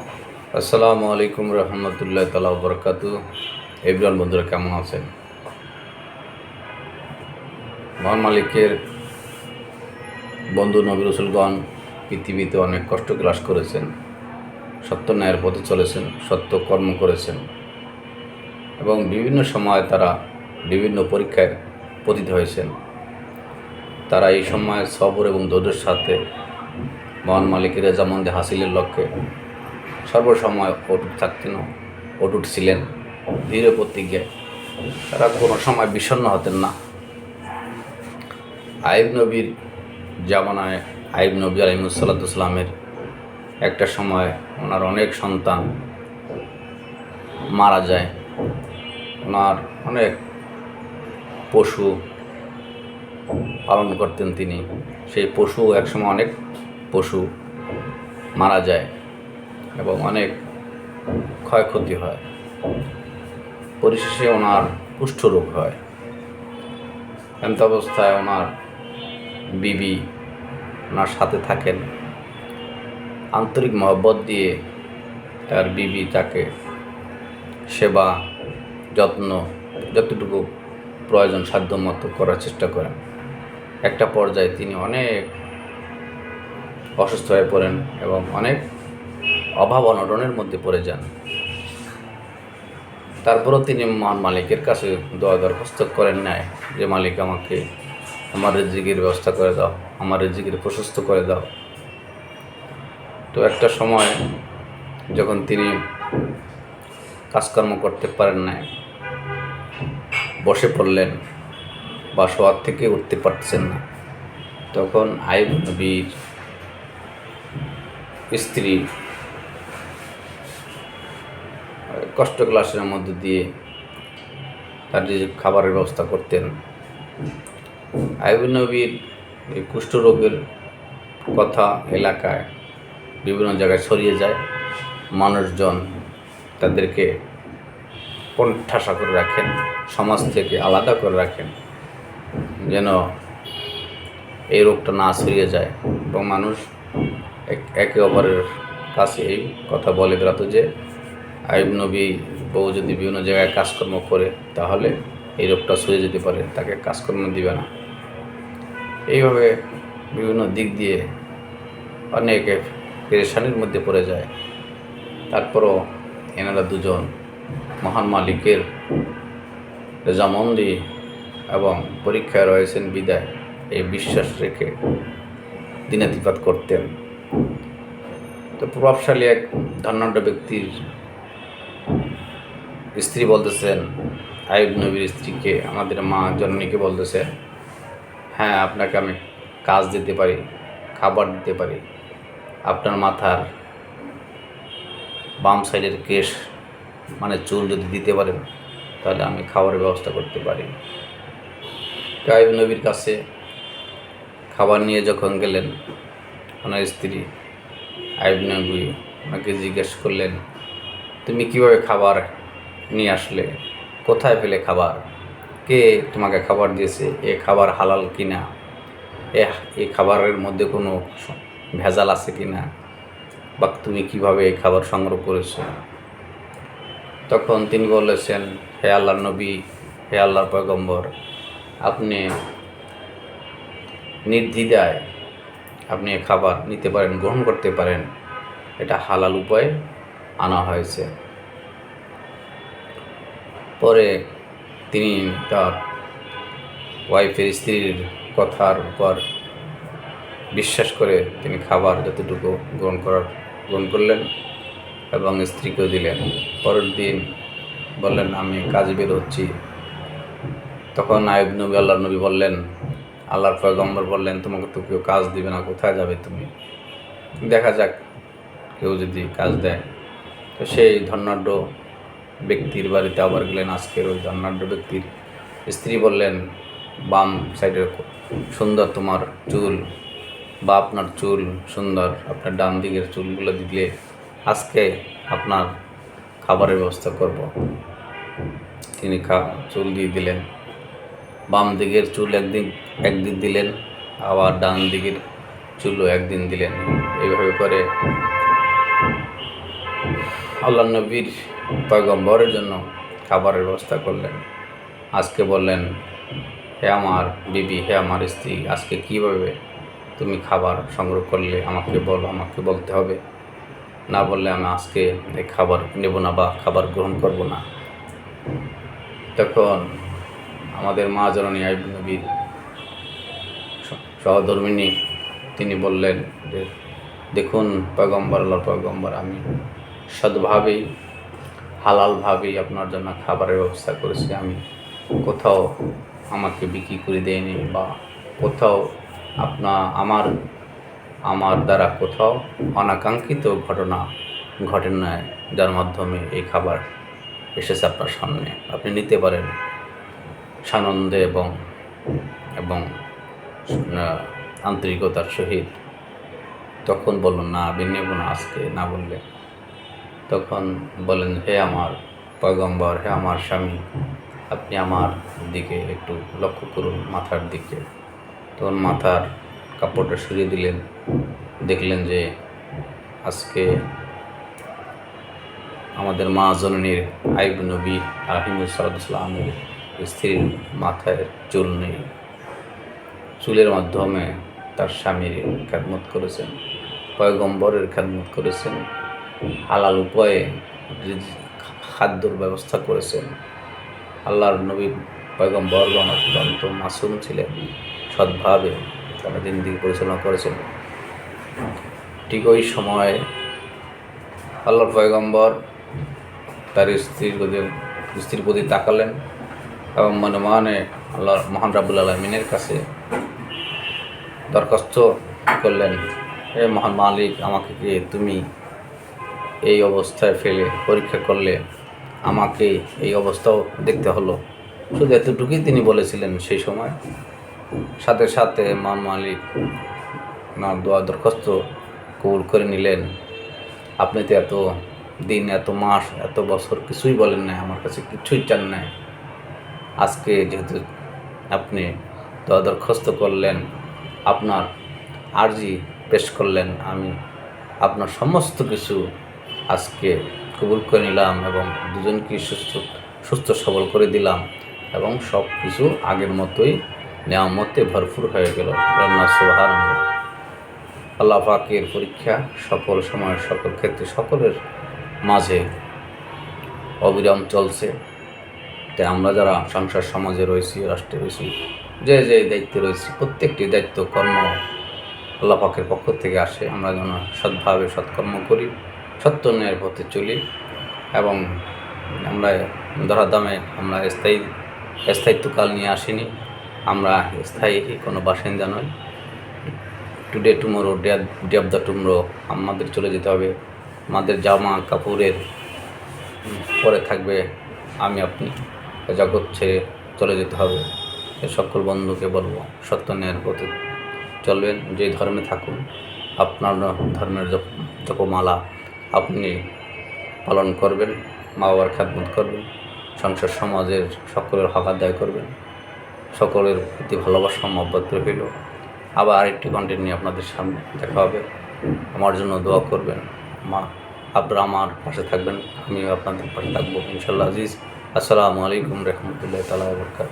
আসসালামু আলাইকুম রহমতুল্লাহ তালা বরকাত এভরিওয়ান, বন্ধুরা কেমন আছেন? মহান মালিকের বন্ধু নবী রসুলগণ পৃথিবীতে অনেক কষ্ট ক্লাস করেছেন, সত্য ন্যায়ের পথে চলেছেন, সত্য কর্ম করেছেন এবং বিভিন্ন সময় তারা বিভিন্ন পরীক্ষায় পতিত হয়েছেন। তারা এই সময় সবর এবং ধৈর্যের সাথে মহান মালিকের রেজামন্দে হাসিলের লক্ষ্যে সর্বসময় অটুট থাকতেন অটুট ছিলেন। ধীরে প্রতিজ্ঞায় তারা কোনো সময় বিষণ্ণ হতেন না। আইব নবীর জামানায় আইব নবী আলিমুসাল্লাতামের একটা সময় ওনার অনেক সন্তান মারা যায়। ওনার অনেক পশু পালন করতেন তিনি। সেই পশু একসময় অনেক পশু মারা যায়। এবং অনেক ক্ষয়ক্ষতি হয়। পরিশেষে ওনার কুষ্ঠরোগ হয়। অবস্থায় ওনার বিবি ওনার সাথে থাকেন। আন্তরিক মহব্বত দিয়ে তার বিবি তাকে সেবা, যত্ন, যতটুকু প্রয়োজন সাধ্যমতো করার চেষ্টা করেন। একটা পর্যায়ে তিনি অনেক অসুস্থ হয়ে পড়েন এবং অনেক অভাব অনটনের মধ্যে পড়ে যান। তারপরও তিনি মালিকের কাছে দয়া দরখাস্ত করেন নাই যে, মালিক, আমাকে আমার রিজিকের ব্যবস্থা করে দাও, আমার রিজিকের প্রশস্ত করে দাও। তো একটা সময় যখন তিনি কাজকর্ম করতে পারেন নাই, বসে পড়লেন, বা শোয়ার থেকে উঠতে পারছেন না, তখন আইব নবীর স্ত্রী কষ্ট ক্লাসের মধ্যে দিয়ে তার যে খাবারের ব্যবস্থা করতেন। আইবুল এই কুষ্ঠরোগের কথা এলাকায় বিভিন্ন জায়গায় ছড়িয়ে যায়। মানুষজন তাদেরকে কণ্ঠাসা করে রাখেন, সমাজ থেকে আলাদা করে রাখেন, যেন এই রোগটা না ছড়িয়ে যায়। এবং মানুষ এক- একে অপরের কাছে এই কথা বলে বেড়াতো যে আইব নবী বউ যদি বিভিন্ন জায়গায় কাজকর্ম করে, তাহলে এই রোগটা সরে যেতে পারে, তাকে কাজকর্ম দিবে না। এইভাবে বিভিন্ন দিক দিয়ে অনেকে পেরেশানির মধ্যে পড়ে যায়। তারপরও এনারা দুজন মহান মালিকের রেজামন্দি এবং পরীক্ষায় রয়েছেন বিদায়, এই বিশ্বাস রেখে দিনাতিপাত করতেন। তো প্রভাবশালী এক ধনাঢ্য ব্যক্তির স্ত্রী বলতেছেন আইব নবীর স্ত্রীকে, আমাদের মা জননীকে বলতেছে হ্যাঁ আপনাকে আমি কাজ দিতে পারি, খাবার দিতে পারি। আপনার মাথার বাম সাইডের কেশ মানে চুল যদি দিতে পারেন, তাহলে আমি খাবারের ব্যবস্থা করতে পারি। তো আইব নবীর কাছে খাবার নিয়ে যখন গেলেন, ওনার স্ত্রী আইব নবী ওনাকে জিজ্ঞেস করলেন, তুমি কীভাবে খাবার নিয়ে আসলে কোথায় পেলে খাবার? কে তোমাকে খাবার দিয়েছে? এ খাবার হালাল কিনা? এ খাবারের মধ্যে কোনো ভেজাল আছে কি না বা তুমি কীভাবে এই খাবার সংগ্রহ করেছ? তখন তিনি বলেছেন, হে আল্লাহ নবী, হে আল্লাহর পয়গম্বর, আপনি নির্দ্বিধায় আপনি খাবার নিতে পারেন, গ্রহণ করতে পারেন। এটা হালাল উপায়ে আনা হয়েছে। পরে তিনি তার ওয়াইফের স্ত্রীর কথার উপর বিশ্বাস করে তিনি খাবার যতটুকু গ্রহণ করার, গ্রহণ করলেন এবং স্ত্রীকেও দিলেন। পরের দিন বললেন, আমি কাজে বের হচ্ছি। তখন আয়ুব নবী, আল্লাহ নবী বললেন, আল্লাহর পয়গম্বর বললেন, তোমাকে তো কেউ কাজ দিবে না, কোথায় যাবে তুমি? দেখা যাক কেউ যদি কাজ দেয়। তো সেই ধনাঢ্য ব্যক্তির বাড়িতে আবার গেলেন আজকের ওই ধনাঢ্য ব্যক্তির। স্ত্রী বললেন, বাম সাইডের সুন্দর তোমার চুল। বা আপনার চুল সুন্দর। আপনার ডান দিকের চুলগুলো দিলে আজকে আপনার খাবারের ব্যবস্থা করব। তিনি খা, চুল দিয়ে দিলেন। বাম দিকের চুল একদিন একদিন দিলেন, আবার ডান দিকের চুলও একদিন দিলেন। এইভাবে করে আল্লাহ নবীর পয়গম্বরের জন্য খাবারের ব্যবস্থা করলেন। আজকে বললেন, হে আমার বিবি, হে আমার স্ত্রী, আজকে কীভাবে তুমি খাবার সংগ্রহ করলে? আমাকে বলো, আমাকে বলতে হবে। না বললে আমি আজকে এই খাবার নেব না বা খাবার গ্রহণ করব না। তখন আমাদের মা জননী আইব নবীর স- সহধর্মিনী, তিনি বললেন যে, দেখুন পয়গম্বর আল্লাহ পয়গম্বর, আমি সদ্ভাবেই হালালভাবেই আপনার জন্য খাবারের ব্যবস্থা করেছি। আমি কোথাও আমাকে বিক্রি করে দেয়নি বা কোথাও আপনা, আমার আমার দ্বারা কোথাও অনাকাঙ্ক্ষিত ঘটনা ঘটে নাই, যার মাধ্যমে এই খাবার এসেছে আপনার সামনে। আপনি নিতে পারেন সানন্দে এবং এবং আন্তরিকতার সহিত। তখন বললেন না, আমি নেব না, আজকে না বললে তখন বলেন, হে আমার পয়গম্বর, হে আমার স্বামী, আপনি আমার দিকে একটু লক্ষ্য করুন মাথার দিকে। তখন মাথার কাপড়টা সরিয়ে দিলেন। দেখলেন যে আজকে আমাদের মা জননীর আইব নবী আহিমুসালামের স্ত্রীর মাথায় চুল নেই। চুলের মাধ্যমে তার স্বামীর খ্যাতমত করেছেন, পয়গম্বরের খ্যাতমত করেছেন। হালাল উপায়ে খাদ্যর ব্যবস্থা করেছেন। আল্লাহর নবী পয়গম্বরগণ অত্যন্ত মাসুম ছিলেন, সৎভাবে তারা দিন দিকে পরিচালনা করেছেন। ঠিক ওই সময়ে আল্লাহর পয়গম্বর তার স্ত্রীর স্ত্রীর প্রতি তাকালেন এবং মনে মনে আল্লাহ মহান রাবুল আলমিনের কাছে দরখাস্ত করলেন, হে মহান মালিক, আমাকে কি তুমি এই অবস্থায় ফেলে পরীক্ষা করলে আমাকে এই অবস্থাও দেখতে হলো। শুধু এতটুকুই তিনি বলেছিলেন সেই সময়। সাথে সাথে মান মালিক না দোয়া দরখাস্ত কবুল করে নিলেন। আপনি তো এত দিন, এত মাস, এত বছর কিছুই বলেন না আমার কাছে কিছুই চান নাই। আজকে যেহেতু আপনি দোয়া দরখাস্ত করলেন, আপনার আর্জি পেশ করলেন, আমি আপনার সমস্ত কিছু আজকে কবুল করে নিলাম এবং দুজনকে সুস্থ সুস্থ সবল করে দিলাম এবং সব কিছু আগের মতোই নেয়ামতে ভরপুর হয়ে গেল। রান্না সোহার আল্লাহ পাকের পরীক্ষা সকল সময় সকল ক্ষেত্রে সকলের মাঝে অবিরাম চলছে। তাই আমরা যারা সংসার সমাজে রয়েছি, রাষ্ট্রে রয়েছি, যে যে দায়িত্বে রয়েছি, প্রত্যেকটি দায়িত্ব কর্ম আল্লাহ পাকের পক্ষ থেকে আসে। আমরা যেন সৎভাবে সৎকর্ম করি। সত্য ন্যায়ের পথে চলি এবং আমরা ধরা দামে আমরা স্থায়ী স্থায়িত্বকাল নিয়ে আসিনি। আমরা স্থায়ী কোনো বাসিন্দা নই। Today tomorrow day day of the tomorrow আমাদের চলে যেতে হবে। আমাদের জামা কাপড়ের পরে থাকবে আমি, আপনি। জগৎ ছেড়ে চলে যেতে হবে। সকল বন্ধুকে বলব সত্য ন্যায়ের পথে চলবেন। যে ধর্মে থাকুন, আপনার ধর্মের জপ- জপমালা আপনি পালন করবেন মা বাবার খ্যাতমত করবেন, সংসার সমাজের সকলের হক আদায় করবেন, সকলের প্রতি ভালোবাসা, মহব্বত রইল। আবার আরেকটি কন্টেন্ট নিয়ে আপনাদের সামনে দেখা হবে। আমার জন্য দোয়া করবেন। মা আপনারা আমার পাশে থাকবেন, আমিও আপনাদের পাশে থাকব। ইনশাল্লাহ আজিজ। আসসালামু আলাইকুম রহমতুল্লাহ তালা বরকাত